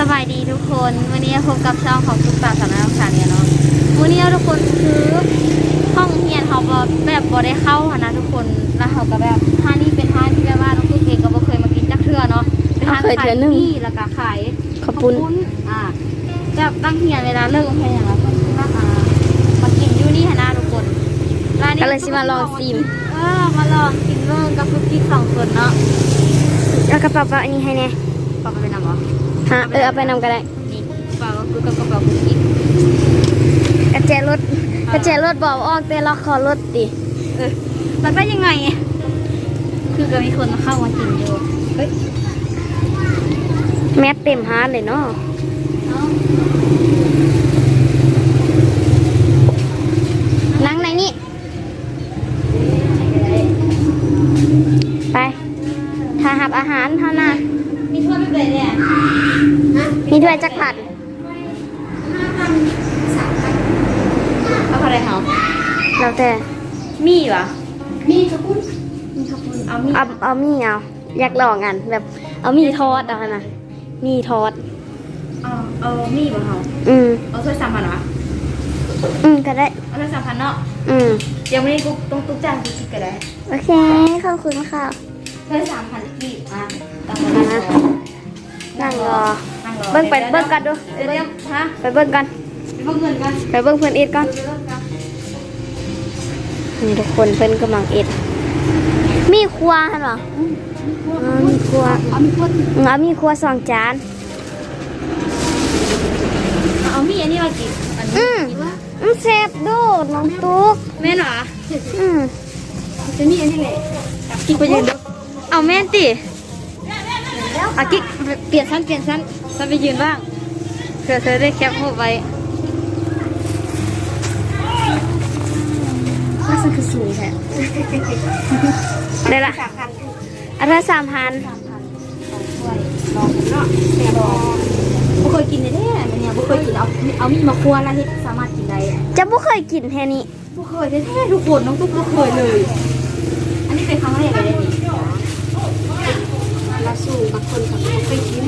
สบายดีทุกคน วันนี้พบกับช่องของทุกสาวสำนักศึกษาเนี่ยเนาะวันนี้ทุกคนคือห้องเรียนเขาบ่แบบบ่ได้เข้าหั้นนะทุกคนแล้วเขาก็แบบท่านี้เป็นท่าที่แบบว่าน้องตุ๊กเองก็บ่เคยมากินจักเทื่อเนาะเป็นทางเคยขาเทื่ยอหนึ่งที่แล้วก็ขายขอบคุณอ่าแบบตั้งเรียนเวลาเลิกโรงเรียนอย่างไรก็คือว่าอ่ามากินอยู่นี่หั้นนะทุกคนร้านนี้ก็เลยสิมาลองซิมเออมาลองกินเบิ่งกับทุกที่สองคนเนาะเอากระเป๋าอันนี้ให้แน่ปอกไปนำเหรอ ฮะเออเอาไปนำก็ได้นี่เปล่าก็คือกับกระเป๋าคุกกี้กระเจรถกระเจรถบอกออกแต่ล็อกคอรถดิเออแล้วได้ยังไง คือก็มีคนมาเข้ามากินอยู่เฮ้ยแมสเต็มฮาร์ดเลยเนาะ เอ้า นั่งในนี่ไปถ้าหับอาหารเท่านั้น มีถ้วยไม่เป็นเนี่ย มีถ้วยจักผัด เอาอะไรเหรอ แล้วแต่มีเหรอมีขอบคุณมีขอบคุณเอามีเอาเอามีเอาอยากลองกันแบบ เอามีทอดเอาขนาดมีทอดเอาเอามีบ่เหรออืมเอาถ้วยสามพันเหรออืมก็ได้เอาถ้วยสามพันเนาะอืมยังไม่ได้กุ๊กต้องตุ๊กจ้างกุ๊กก็ได้โอเคขอบคุณค่ะถ้วยสามพันกีบอะต้องอะมานั่งรอนั่งรอเบิ่งไปเบิ่งกันดูเดี๋ยวเดี๋ยวฮะไปเบิ่งกันไปเบิ่งเงินกันไปเบิ่งเพื่อนอีทก่อนไปเบิ่งกัน นี่ทุกคนเพิ่นกำลังเอ็ด มีครัวหั่นเหรออ๋อมีครัวเอามีคนอืมเอามีครัวสองจาน เอามีอันนี้มากินอันนี้อืมกินว่าอืมแซ่บโดูน้องตุ๊กแม่นเหรออืมจะมีอันนี้แหละกิ๊กไปยืนดูเอาแม่นติอะกิ๊กเปลี่ยนชั้นเปลี่ยนชั้นชั้นไปยืนบ้างเผื่อเธอได้แคปรูปไว้ ว่าฉันคือสูงแท้ได้ละอันละสามพันลองเนาะแซ่บบ่บ่เคยกินเลยแท้อันเนี่ยบ่เคยกินเอาเอามีดมาคั่วแล้วเฮ็ดสามารถกินได้อะจะบ่เคยกินแท่นี้บ่เคยแท้ๆทุกคนน้องตุ๊กบ่เคยเลย อันนี้เป็นครั้งแรกเลยเนี่ยเราสู่บางคนเขาไม่ไปกิน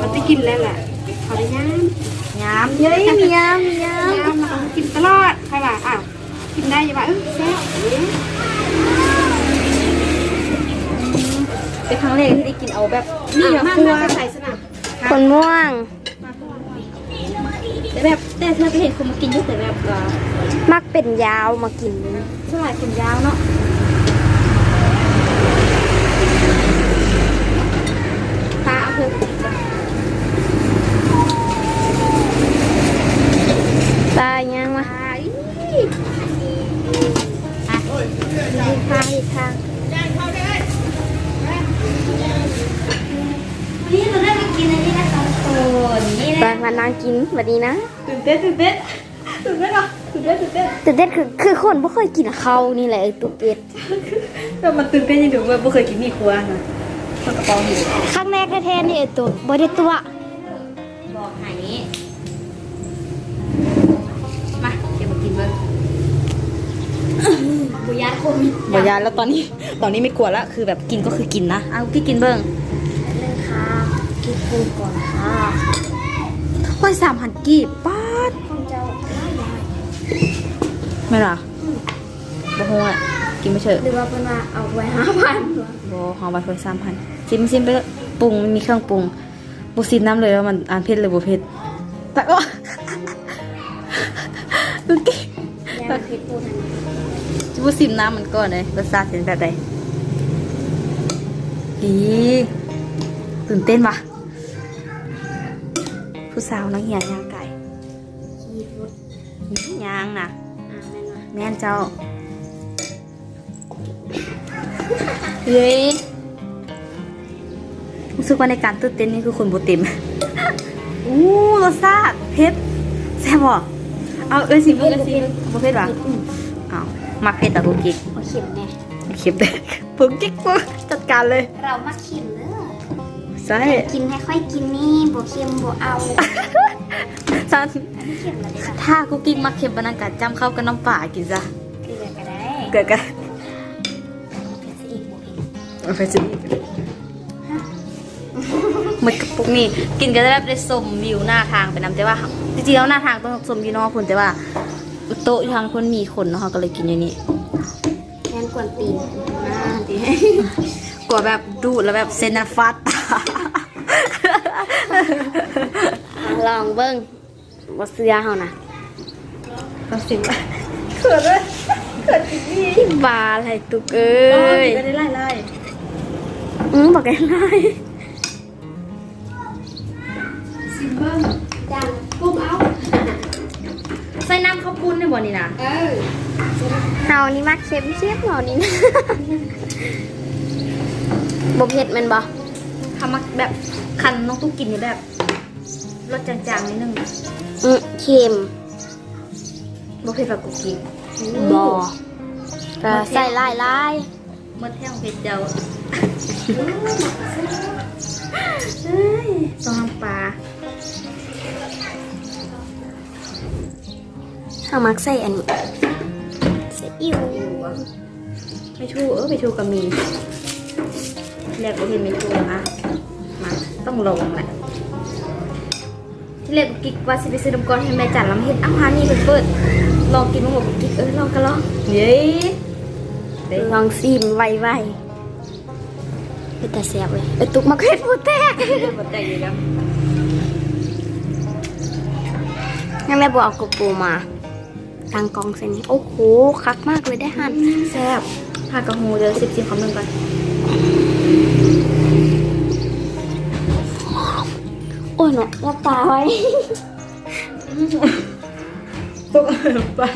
มันไปกินแล้วแหละเขาได้ย้ำย้ำเย้ยมียามมียามย้ำเรากินตลอดใครว่าอ้าวกิน ได้ยังไงเออแซ่บเป็นครั้งแรกที่ได้กินเอาแบบนี่นี่มามาคคั่รัววใส่สนับคนม่วงแต่แบบแต่เธอก็เห็นคนมากินเยอะแต่แบบว่ามักเป็นยาวมากินสลายผมยาวเนาะตาเอาเธอไปกินก่อนตายยังมา ตาอีอีกทางอีกทางวันนี้เราได้มากินอันนี้นะคะทุกคนนี่ไปนะมานั่งกินแบบนี้นะ ตื่นเต้นตื่นเต้นตื่นเต้นเหรอตื่นเต้นตื่นเต้นแต่เด็ดคือคือคนบ่เคยกินข้าวนี่แหละไอ้ตุ๊กเอ็ดแต่มันตื่นเต้นยังถึงว่าไม่เคยกินมีครัวนะคนกระเป๋าหิวครั้งแรกแท้ๆนี่ไอ้ตุ๊กบ่ได้ตัว บอกหายนี้มาเดี๋ยวมากินเบิ้ง บุญญาโควิดบอยาแล้วตอนนี้ ตอนนี้ไม่กลัวละคือแบบกินก็คือกินนะเอาพี่กินเบิ้งนึงค่ะกินปูก่อนค่ะถ้วยสามพันกีบป้าดของเจ้าไม่หรอบ่ฮู้อะกินไม่เฉยหรือว่าเพิ่นว่าเอาไว้ห้าพันบ่หอมบาถ้วยสามพันซิมซิมไปเถอะปรุงมันมีเครื่องปรุงบุซิมน้ำเลยว่ามันอ่านเผ็ดหรือบ่เผ็ดแต่ก็ดูกิยาคิดปูทัน บุซิมน้ำมันก่อนเลยรสชาติเป็นแบบใดอีตื่นเต้นปะผู้สาวนักเหียนย่างไก่ขีดรถย่างนะอ่าแม่นเจ้าเฮ้รู้สึกว่าในการตื่นเต้นนี่คือคนโบเต็มอู้รสชาติเผ็ดแซ่บบ่เอาเอ้ยสิเพิ่งเอ้ยสิโบเผ็ดวะเอ มักเผ็ดแต่บุกิกเอาเข็มแน่เข็มเด็กบุกิกปุ๊บจัดการเลย เรามาเข็มเด้อใช่กินให้ค่อยกินนี่บ่เค็มบ่เอาซันอันนี้เข็มอะไรล่ะถ้ากุกกิ๊กมักเค็มปานนันกัดจำเข้ากับน้ำป่ากินซะเกลือก็ได้เกิดกันเผ็ดสิอีกบ่เผ็ดเอาไปสิหมดกระปุกนี่กินก็จะแบบได้สมวิวหน้าทางไปนํแต่ว่าจริงๆแล้วหน้าทางต้องสมวิวนอกคุณแต่ว่า โต๊ะอยู่ทางคนมีคนเนาะเขาก็เลยกินอย่างนี้แทนกวนตีนหน้าดิกลัวแบบดูดแล้วแบบเซนนันฟาดตาลองเบิ้งบ่เสื้อเฮานะก็สิเขินเลยเขินจริงนี่ที่บาอะไรตุกเอ้เอ้ยยได้ไล่ไล่อืมบอกกันได้ซิมเบิ้งจานกุ้มเอาใส่น้ำข้าวปุ้นในบ่อนี่นะเออเฮานี่มักเค็มเชียบเฮานี่นะบ่เผ็ดแมันบ่ทำมาแบบคันน้องตุ๊กกินนี่แบบรสจางๆนิดนึงอืมเค็มบ่เผ็ดแบบกุกกิ๊กบ่ก็ใส่ลายลายเมื่อแท่งเผ็ดเจ้าเฮ้ยต้องทำปลา เฮามักใส่อันนี้ใส่อิ๋วไม่ชูเออไม่ชูก็มีแรกก็เห็นไม่ชูอะมาต้องลองแหละที่แรกกุกกิ๊กว่าสิไปซื้อน้ำก้อนให้แม่จัดแล้วมาเห็นอ้าวฮานี่เพิ่นเปิดลองกินมั้งบอกกุกกิ๊กเออลองก็ลองเย้เด้ลองซีมไวๆเป็นแต่แซ่บเลยเอ้ยตุกมักเผ็ดผู้แตกหมดใจอยู่แล้วงั้นแม่บัวเอากระปูมา ตั้งกองเส้นนี้โอ้โหคักมากเลยได้หันแซ่บผักกระหูเดี๋ยวสิบสิบคำหนึ่งก่อนโอ้ยเนาะว่าตาไว้ตุ๊กปลา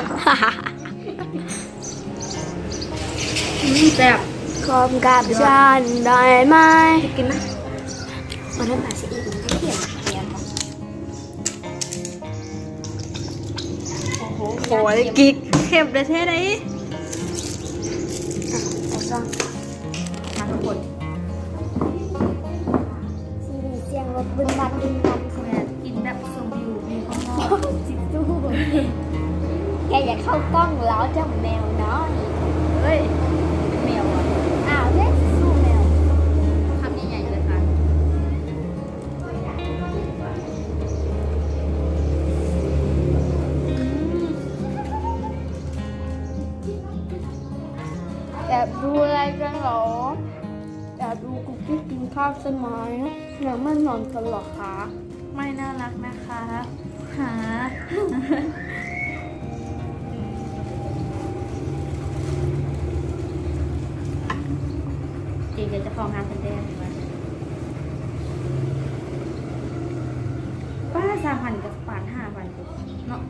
แซ่บคอมกับฉันได้ไหมกินไหมวันนั้นปลาซีอิ๊วมั โอ้โหโอ้ยกิ๊กเข็มเลยเท่ไหนเอาซ่องมาทุกคนซีรีส์เสียงรถบึ้งบัดบึ้งบัดแม่กินแบบสมวิวมีความหอมจิตสู้แกอยากเข้ากล้องแล้วเจ้าแมวน้อยเฮ้ย กินข้าวใช่ไหมยังไม่นอนกันหรอคะ ไม่น่ารักนะคะหาจริงๆจะฟองงานเป็นแดงไหมป้าสามพันกับปานห้าพันเนาะ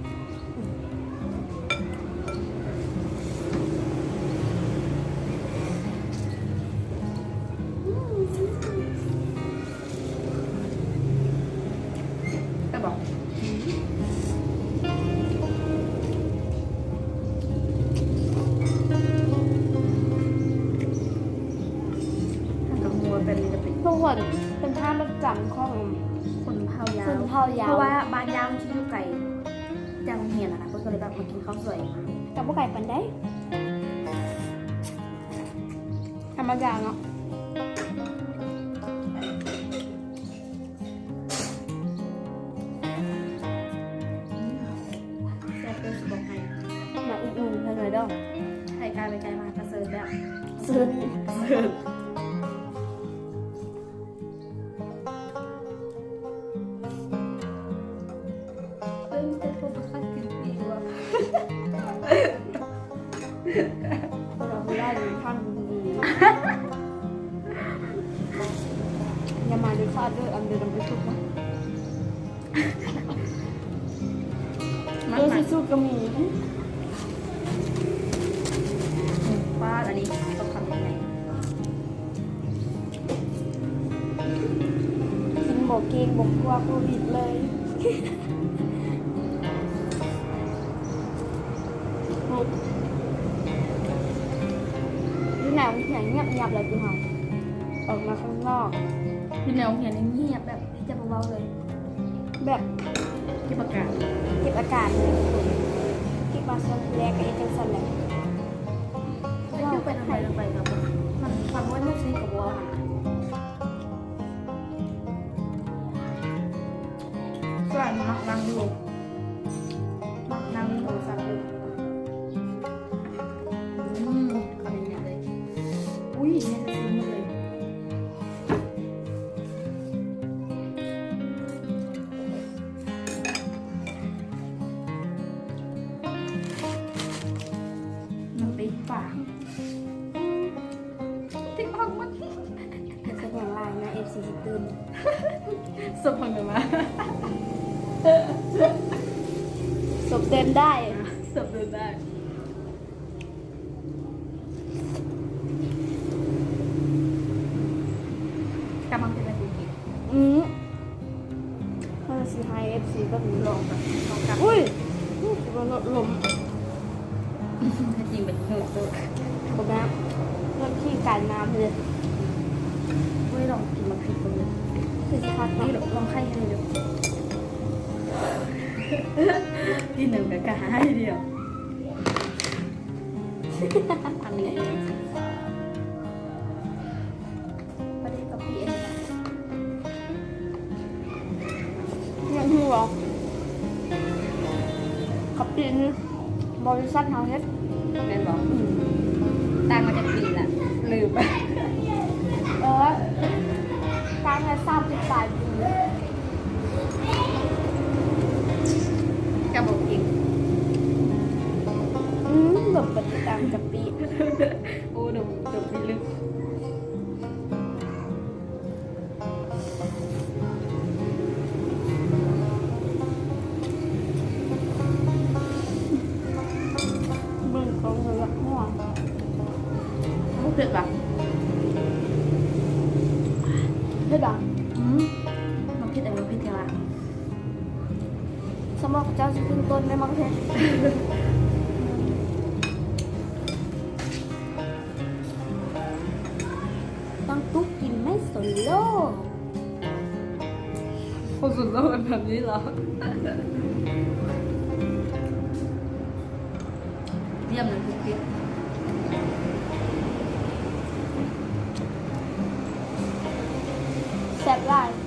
เป็นจะเป็นทุกคนเป็นท่าประจำของคนเผายาวคนเผายาวเพราะว่าบ้านยาวมันชื่ออยู่ไก่จังเฮียนอะนะเพื่อนก็เลยแบบมากินข้าวสวยกับพวกไก่ปันได้ธรรมดาเนาะามาดูฟาดด้วยอันเดิมไปทุกข์นะมันดูมัสินสู้กับหมีป้าอันนี้ต้องทำยังไงกินบอกเกงบอกกลัวโควิดเลย ที่ไหนมันเสียงเงียบเงียบเลยพี่หอมออกมาข้างนอก เป็แนวเขียนเงียบแบบจะเบาเลย แบบเก็บอากาศเก็บอากาศเลยที่บาสเซอร์แลกกับเอเจนสันและไเชื่อไปทำไมเรับมันความว่าลูกซีกับวัวส่วนมักบางดู นได้สมดูได้กำลังเป็นอะไรดีอืมมันสีไฮเอฟซีแบบนี้ลองแบบลองกับอุ้ยนี่คือรถลมจริงเป็นเหินตัวผมนะรถที่การน้ำเลยเว้ยลองกินมาพิกตรงนี้คือพักนี่ลองไข่ให้ดู กินหนึ่งกับกะให้เดียวทำนี้เองประเด็นกะปิเองยังหัวขับปีนบริษัทเฮาเฮ็ดแม่นบอกตายมาจากปีละลืมไป เผ็ดปะเฮ็ดอะอืมมันเผ็ดอะไรมันเผ็ดเท่าไหร่สมองเจ้าสิขึ้นต้นได้มั้งเฮ็ดต้องตุ๊กกินไม่สนโลกคนสุดโลกเป็นแบบนี้เหรอ แ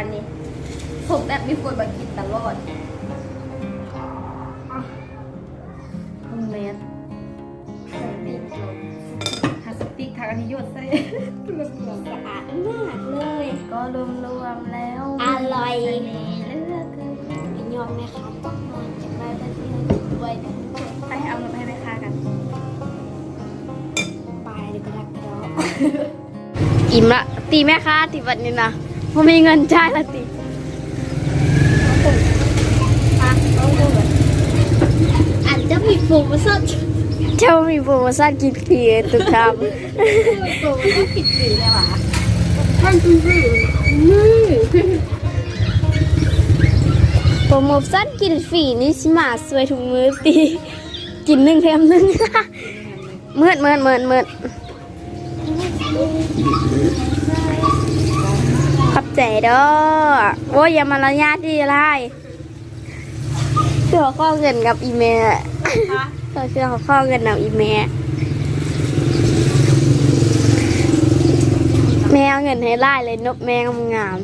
านนี้ผมแบบมีคนมากินตลอดเมตรทาสติกทากันที่ยดใส่สะอาดมากเลย ก็รวมๆแล้วอร่อยเลยเลือกกินยอมไหมคะต้องนอนจะไปเป็นที่ด้วยไปเอาเงินไปไปค่ากันไปดีกว่าก็ด้อิ่มละตีแม่ค้าตีวันนี้นะ เพราะมีเงินจ่ายละตีอันจะมีฟูมาสดเจ้ามีโปรโมชั่นกินฟรีทุกคฟูมันต้องผิดสีเลยว่ะท่านคุณพี่นี่ำโปรโมชั่นกินฟรีนี่ชิมาสวยทุกมื้อตีกินหนึ่งแถมหนึ่งเมื่อเมื่อเมื่อเมื่อขับ ใจเด้อโอ้ยอย่ามารยาทดีไรเดี๋ยวข้อเงินกับอีเมลเชื่อขาข้อเงินกับอีเมลแมวเงินให้ไล่เลยนกแมวงาม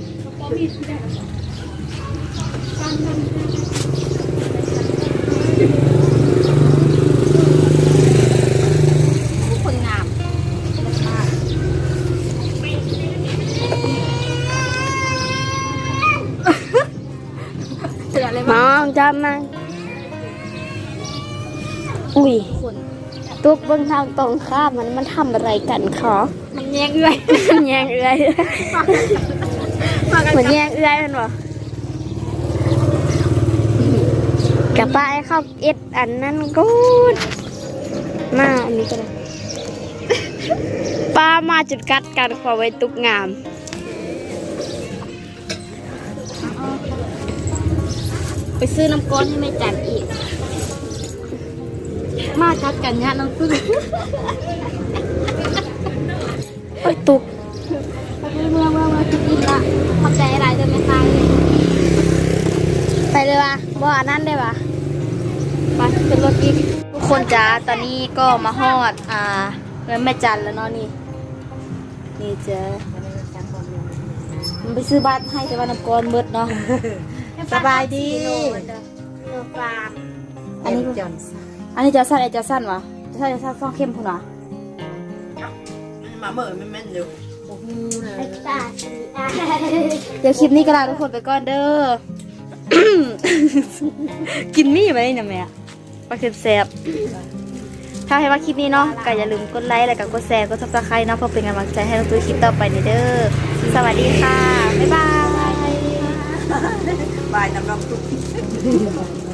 องจำมันอุ้ยคนตุ๊กเบื้องทางตรงข้ามมันมันทำอะไรกันขอมันแย่งเอื้อยมันแยงเอื้อยเหมือนแยงเอื้อยมันบ่กับป้าไอ้เข้าเอ็ดอันนั้นกูดมาอันนี้ก็ได้ป้ามาจุดกัดกันขอไว้ตุกงาม ไปซื้อน้ำก้อนให้แม่จันอีก มากัดกันเนี่ยน้องพึ่งโอ้ยตุกเมื่อเมื่อเมื่อคิดอีกละขอบใจอะไรเดินไม่ตายเลยไปเลยวะบ่อันนั้นได้ปะไปขึ้นรถอีกทุกคนจ้าตอนนี้ก็มาฮอด อ่าเงินแม่จันแล้วเนาะนี่ นี่เจ้ามันไปซื้อบ้านให้แต่ว่าน้ำกรเบิดเนาะ สบายดีเรือฟาร์มอันนี้จอนสอันนี้จะสั้นไอ้จะสั้นวะจะสั้นจะสั้นซ่องเข้มพุ่นวะมาเหมือนไม่แม่นอยู่โอ้โหนะไอ้ตาสีอะเดี๋ยวคลิปนี้ก็ลาทุกคนไปก่อนเด้อ กินมี่ไหมเนี่ยแม่ปลาเค็มแซ่บถ้าให้ว่าคลิปนี้เนาะก็อย่าลืมกดไลค์แล้วก็กดแชร์กดซับสไครต์เนาะเพื่อเป็นกำลังใจให้เราตัวคลิปต่อไปเด้อ สวัสดีค่ะ บ๊ายบาย บายน้ำน้ำตุ๊ก